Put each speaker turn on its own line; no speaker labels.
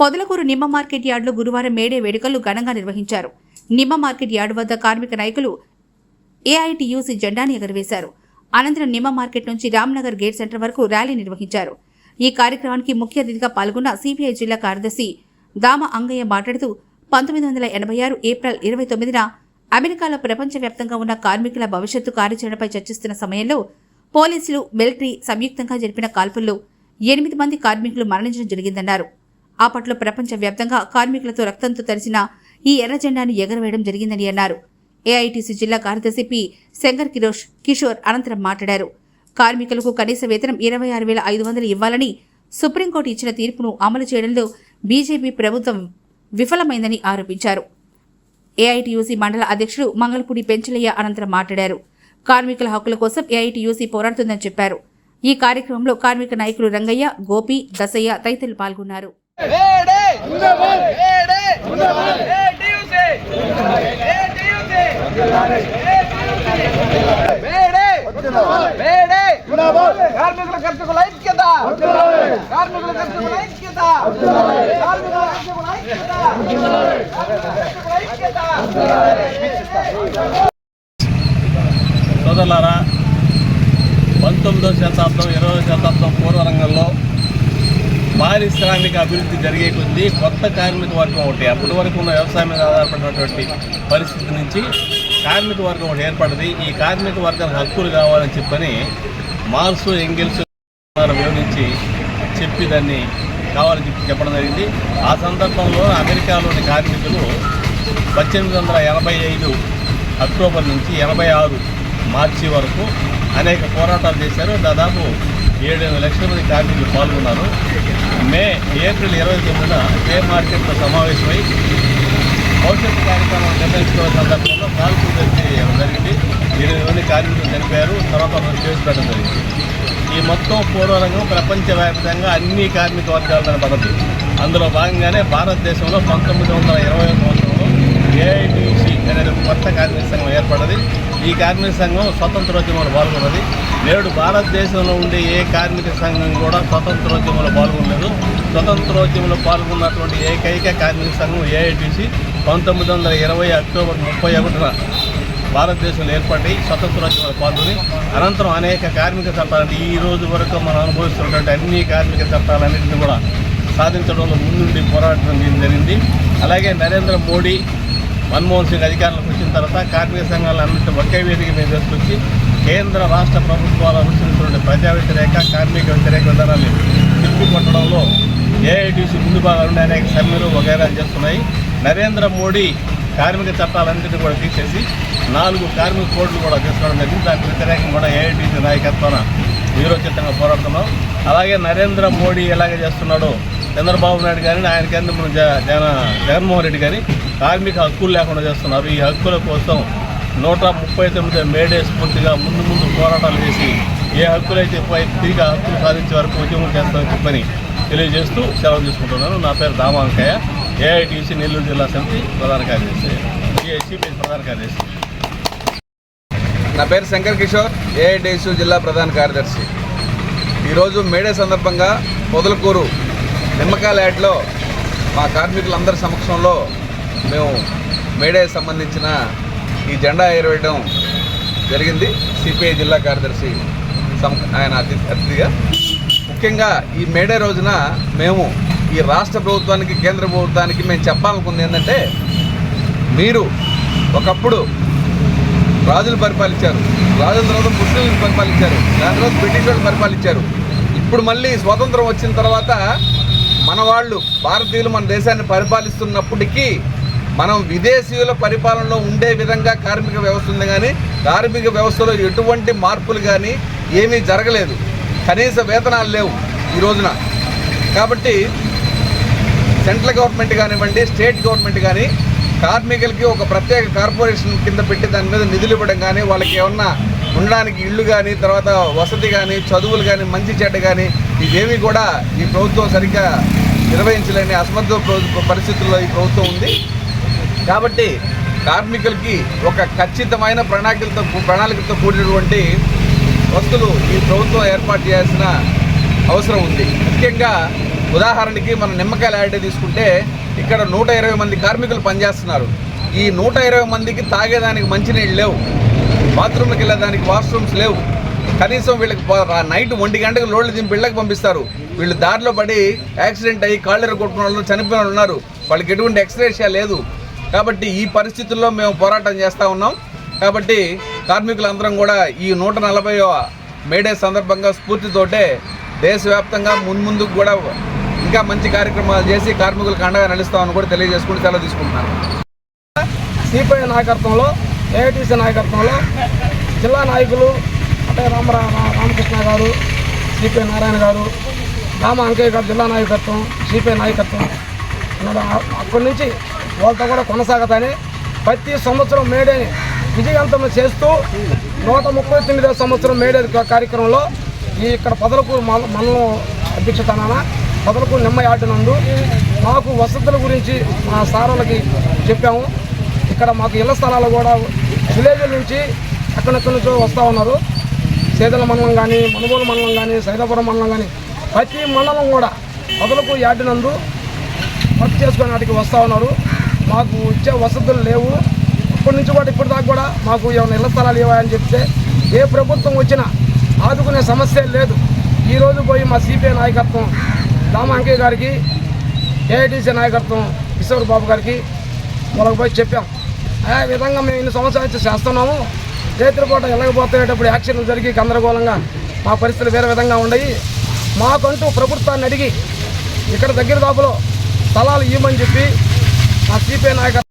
పొదలకూరు నిమ్మ మార్కెట్ యార్డులో గురువారం మేడే వేడుకలు ఘనంగా నిర్వహించారు. నిమ్మ మార్కెట్ యార్డు వద్ద కార్మిక నాయకులు ఏఐటియూసీ జెండాని ఎగరవేశారు. అనంతరం నిమ్మ మార్కెట్ నుంచి రామ్నగర్ గేట్ సెంటర్ వరకు ర్యాలీ నిర్వహించారు. ఈ కార్యక్రమానికి ముఖ్య అతిథిగా పాల్గొన్న సిపిఐ జిల్లా కార్యదర్శి దామ అంగయ్య మాట్లాడుతూ పంతొమ్మిది వందల ఎనభై ఆరు ఏప్రిల్ ఇరవై తొమ్మిదిన అమెరికాలో ప్రపంచవ్యాప్తంగా ఉన్న కార్మికుల భవిష్యత్తు కార్యాచరణపై చర్చిస్తున్న సమయంలో పోలీసులు మిలిటరీ సంయుక్తంగా జరిపిన కాల్పుల్లో ఎనిమిది మంది కార్మికులు మరణించడం జరిగిందన్నారు. అప్పట్లో ప్రపంచవ్యాప్తంగా కార్మికులతో రక్తంతో తడిసిన ఈ ఎర్ర జెండాను ఎగరవేయడం జరిగిందని అన్నారు. ఏఐటీసీ జిల్లా కార్యదర్శి పి. శంకర్ కిరోష్ కిషోర్ అనంతరం మాట్లాడారు. కార్మికులకు కనీస వేతనం ఇరవై ఆరు వేల ఐదు వందలు ఇవ్వాలని సుప్రీంకోర్టు ఇచ్చిన తీర్పును అమలు చేయడంలో బీజేపీ ప్రభుత్వం విఫలమైందని ఆరోపించారు. ఏఐటీయూసీ మండల అధ్యక్షుడు మంగళపూడి పెంచలయ్య అనంతరం మాట్లాడారు. కార్మికుల హక్కుల కోసం ఏఐటీయూసీ పోరాడుతుందని చెప్పారు. ఈ కార్యక్రమంలో కార్మిక నాయకులు రంగయ్య గోపి దసయ్య తదితరులు పాల్గొన్నారు.
వేడే వేడే ఏటీయూసీ ఏటీయూసీ వేడే వేడే కార్మికుల ఖర్చుకుల ఐక్యత కార్మికుల ఖర్చుకుల ఐక్యత కార్మికుల కార్మికుల ఐక్యత
సోదరులారా పంతొమ్మిదవ శతాబ్దం ఇరవై శతాబ్దం పూర్వరంగంలో పారిశ్రామిక అభివృద్ధి జరిగే కొద్దీ కొత్త కార్మిక వర్గం ఒకటి అప్పటి వరకు ఉన్న వ్యవసాయం మీద ఆధారపడినటువంటి పరిస్థితి నుంచి కార్మిక వర్గం ఒకటి ఏర్పడింది. ఈ కార్మిక వర్గానికి హక్కులు కావాలని చెప్పని మార్సు ఎంగిల్స్ వివరించి చెప్పి దాన్ని కావాలని చెప్పి చెప్పడం జరిగింది. ఆ సందర్భంలో అమెరికాలోని కార్మికులు పద్దెనిమిది వందల ఎనభై ఐదు అక్టోబర్ నుంచి ఎనభై ఆరు మార్చి వరకు అనేక పోరాటాలు చేశారు. దాదాపు ఏడు లక్షల మంది కార్మికులు పాల్గొన్నారు. మే ఏప్రిల్ ఇరవై తొమ్మిదిన మే మార్కెట్లో సమావేశమై భవిష్యత్తు కార్యక్రమం నిర్ణయించుకున్న సందర్భంలో కాల్పులు జరిగి జరిగింది. ఎనిమిది మంది కార్మికులు చనిపోయారు. తర్వాత మనం కేసు పెట్టడం జరిగింది. ఈ మొత్తం పూర్వరంగం ప్రపంచవ్యాప్తంగా అన్ని కార్మిక వర్గాలు పడదు. అందులో భాగంగానే భారతదేశంలో పంతొమ్మిది వందల ఇరవై సంవత్సరంలో ఏఐటి అనేది కొత్త కార్మిక సంఘం ఏర్పడ్డది ఈ కార్మిక సంఘం స్వతంత్రోద్యమంలో పాల్గొన్నది. నేడు భారతదేశంలో ఉండే ఏ కార్మిక సంఘం కూడా స్వతంత్రోద్యమంలో పాల్గొనలేదు. స్వతంత్రోద్యమంలో పాల్గొన్నటువంటి ఏకైక కార్మిక సంఘం ఏఐటీసీ పంతొమ్మిది వందల ఇరవై అక్టోబర్ ముప్పై ఒకటిన భారతదేశంలో ఏర్పడి స్వతంత్రోద్యమంలో పాల్గొని అనంతరం అనేక కార్మిక చట్టాలు ఈ రోజు వరకు మనం అనుభవిస్తున్నటువంటి అన్ని కార్మిక చట్టాలన్నింటినీ కూడా సాధించడంలో ముందుండి పోరాటం జరిగింది. అలాగే నరేంద్ర మోడీ మన్మోహన్ సింగ్ అధికారంలోకి వచ్చిన తర్వాత కార్మిక సంఘాలన్నింటినీ ఒకే వేదిక మీద తీసుకొచ్చి కేంద్ర రాష్ట్ర ప్రభుత్వాలు అనుసరించినటువంటి ప్రజా వ్యతిరేక కార్మిక వ్యతిరేక విధానాన్ని తిప్పికొట్టడంలో ఏఐటీసీ ముందు భాగంలో అనేక సమ్మెలు వగైరా చేస్తున్నాయి. నరేంద్ర మోడీ కార్మిక చట్టాలన్నింటినీ కూడా తీసేసి నాలుగు కార్మిక కోడ్లు కూడా తీసుకోవడం జరిగింది. దానికి వ్యతిరేకంగా కూడా ఏఐటీసీ నాయకత్వాన నిరోచితంగా పోరాడుతున్నాం. అలాగే నరేంద్ర మోడీ ఎలాగ చేస్తున్నాడో చంద్రబాబు నాయుడు గారిని ఆయన కేంద్ర మన జగన్ జగన్మోహన్ రెడ్డి గారి కార్మిక హక్కులు లేకుండా చేస్తున్నారు. ఈ హక్కుల కోసం నూట ముప్పై తొమ్మిది మేడే స్ఫూర్తిగా ముందు ముందు పోరాటాలు చేసి ఏ హక్కులైతే పోయి తిరిగి హక్కులు సాధించే వరకు ఉద్యమం చేస్తామని చెప్పని తెలియజేస్తూ సెలవు తీసుకుంటున్నాను. నా పేరు దామాంకయ్య. ఏఐటీసీ నెల్లూరు జిల్లా సమితి ప్రధాన కార్యదర్శి. ఏఐసీపీ ప్రధాన కార్యదర్శి.
నా పేరు శంకర్ కిషోర్. ఏఐటీసీ జిల్లా ప్రధాన కార్యదర్శి. ఈరోజు మేడే సందర్భంగా పొదలకూరు నిమ్మకాయల యాడ్లో మా కార్మికులందరి సమక్షంలో మేము మేడే సంబంధించిన ఈ జెండా ఎగరవేయడం జరిగింది. సిపిఐ జిల్లా కార్యదర్శి సం ఆయన అతిథిగా. ముఖ్యంగా ఈ మేడే రోజున మేము ఈ రాష్ట్ర ప్రభుత్వానికి కేంద్ర ప్రభుత్వానికి మేము చెప్పాలనుకుంది ఏంటంటే మీరు ఒకప్పుడు రాజులు పరిపాలించారు. రాజుల తర్వాత ముస్లింలు పరిపాలించారు. దాని తర్వాత బ్రిటిష్ వాళ్ళు పరిపాలించారు. ఇప్పుడు మళ్ళీ స్వాతంత్రం వచ్చిన తర్వాత మన వాళ్ళు భారతీయులు మన దేశాన్ని పరిపాలిస్తున్నప్పటికీ మనం విదేశీయుల పరిపాలనలో ఉండే విధంగా కార్మిక వ్యవస్థ ఉంది కానీ కార్మిక వ్యవస్థలో ఎటువంటి మార్పులు కానీ ఏమీ జరగలేదు. కనీస వేతనాలు లేవు ఈ రోజున. కాబట్టి సెంట్రల్ గవర్నమెంట్ కానివ్వండి స్టేట్ గవర్నమెంట్ కానీ కార్మికులకి ఒక ప్రత్యేక కార్పొరేషన్ కింద పెట్టి దాని మీద నిధులు ఇవ్వడం కానీ వాళ్ళకి ఏమన్నా ఉండడానికి ఇళ్ళు కానీ తర్వాత వసతి కానీ చదువులు కానీ మంచి చెడ్డ కానీ ఇవేమీ కూడా ఈ ప్రభుత్వం సరిగ్గా నిర్వహించలేని అసమర్థ పరిస్థితుల్లో ఈ ప్రభుత్వం ఉంది. కాబట్టి కార్మికులకి ఒక ఖచ్చితమైన ప్రణాళికలతో ప్రణాళికతో కూడినటువంటి వస్తువులు ఈ ప్రభుత్వం ఏర్పాటు చేయాల్సిన అవసరం ఉంది. ముఖ్యంగా ఉదాహరణకి మనం నిమ్మకాయల యాడ్ తీసుకుంటే ఇక్కడ నూట ఇరవై మంది కార్మికులు పనిచేస్తున్నారు. ఈ నూట ఇరవై మందికి తాగేదానికి మంచినీళ్ళు లేవు. బాత్రూమ్కి వెళ్ళేదానికి వాష్రూమ్స్ లేవు. కనీసం వీళ్ళకి నైట్ ఒంటి గంటకు లోడ్లు దింపి ఇళ్ళకి పంపిస్తారు. వీళ్ళు దారిలో పడి యాక్సిడెంట్ అయ్యి కాళ్ళు కొట్టుకున్న వాళ్ళు చనిపోయిన వాళ్ళు ఉన్నారు. వాళ్ళకి ఎటువంటి ఎక్స్రేషియా లేదు. కాబట్టి ఈ పరిస్థితుల్లో మేము పోరాటం చేస్తూ ఉన్నాం. కాబట్టి కార్మికులందరం కూడా ఈ నూట నలభై మేడే సందర్భంగా స్ఫూర్తితోటే దేశవ్యాప్తంగా మున్ముందుకు కూడా ఇంకా మంచి కార్యక్రమాలు చేసి కార్మికులకు అండగా నడుస్తామని కూడా తెలియజేసుకుంటూ సెలవు తీసుకుంటున్నాను.
సిపిఐ నాయకత్వంలో ఏఐటీసీ నాయకత్వంలో జిల్లా నాయకులు అంటే రామరా రామకృష్ణ గారు సిపిఐ నారాయణ గారు రామ అంకయ్య గారు జిల్లా నాయకత్వం సిపిఐ నాయకత్వం అక్కడి నుంచి వాళ్ళతో కూడా కొనసాగుతానే ప్రతి సంవత్సరం మేడేని విజయవంతం చేస్తూ నూట ముప్పై తొమ్మిదవ సంవత్సరం మేడే కార్యక్రమంలో ఈ ఇక్కడ పదలకు మండలం అధ్యక్షతనాన పదలకు నిమ్మ నందు మాకు వసతుల గురించి మా సారులకి చెప్పాము. ఇక్కడ మాకు ఇళ్ళ స్థలాలు కూడా విలేజ్ నుంచి అక్కడక్కడి నుంచో వస్తూ ఉన్నారు. సేదల మండలం కానీ మనుగోలు మండలం కానీ సైదాపురం మండలం కానీ ప్రతి మండలం కూడా మొదలకు యార్డినందు వర్క్ చేసుకునే వాటికి వస్తూ ఉన్నారు. మాకు ఇచ్చే వసతులు లేవు. ఇప్పటి నుంచి కూడా ఇప్పటి దాకా కూడా మాకు ఏమైనా ఇళ్ళ స్థలాలు ఇవ్వాలని చెప్తే ఏ ప్రభుత్వం వచ్చినా ఆదుకునే సమస్య లేదు. ఈ రోజు పోయి మా సిపిఐ నాయకత్వం రామ గారికి ఏఐటీసీ నాయకత్వం కిషోర్ బాబు గారికి వాళ్ళకి పోయి చెప్పాం. ఆ విధంగా మేము ఇన్ని సంవత్సరాల నుంచి చేస్తున్నాము రేత్రిపూట వెళ్ళకపోతేటప్పుడు యాక్సిడెంట్ జరిగి గందరగోళంగా మా పరిస్థితులు వేరే విధంగా ఉండయి. మాకంటూ ప్రభుత్వాన్ని అడిగి ఇక్కడ దగ్గర దాపులో స్థలాలు ఇవ్వమని చెప్పి మా సిపిఐ నాయకత్వం